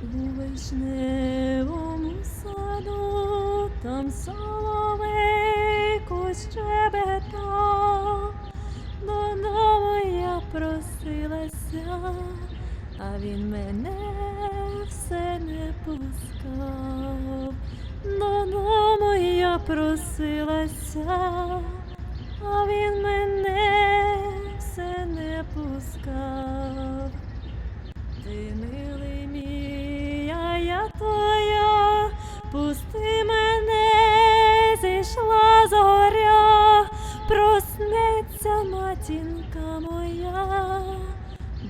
У вишневому саду там соловейко щебетав, додому я просилася, а він мене все не пускав. Додому я просилася, а він мене все не пускав. Ти милий матінка моя,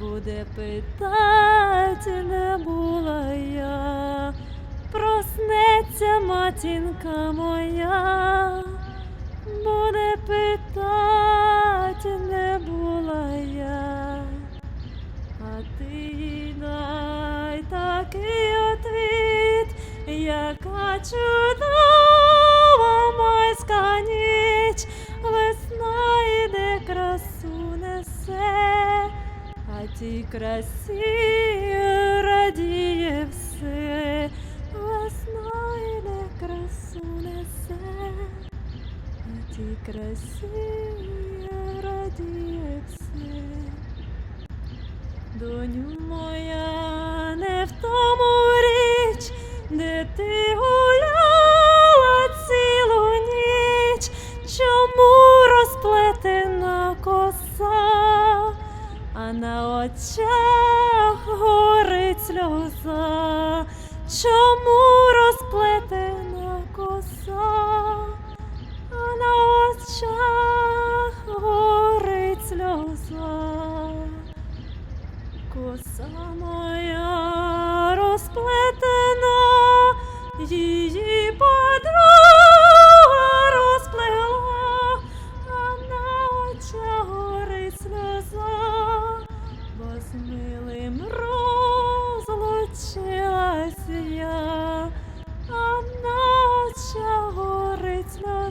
буде питать, де була я, проснеться матінка моя, буде питать, де була я. А ти дай такий отвіт, яка чудова а тій красі радіє все, весна іде красу несе, а тій красі радіє все. Доню моя, на очах горить сльоза, чому розплетена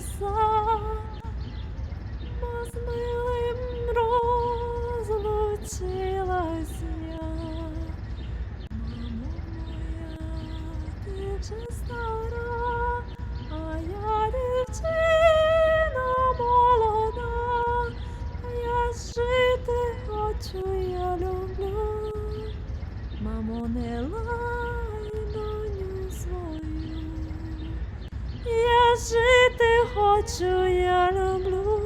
сльоза. Бо з милим розлучилась я. Мамо моя, ти вже стара, а я дівчина молода, я жити хочу, я люблю. Мамо, не лай доню watch your blue.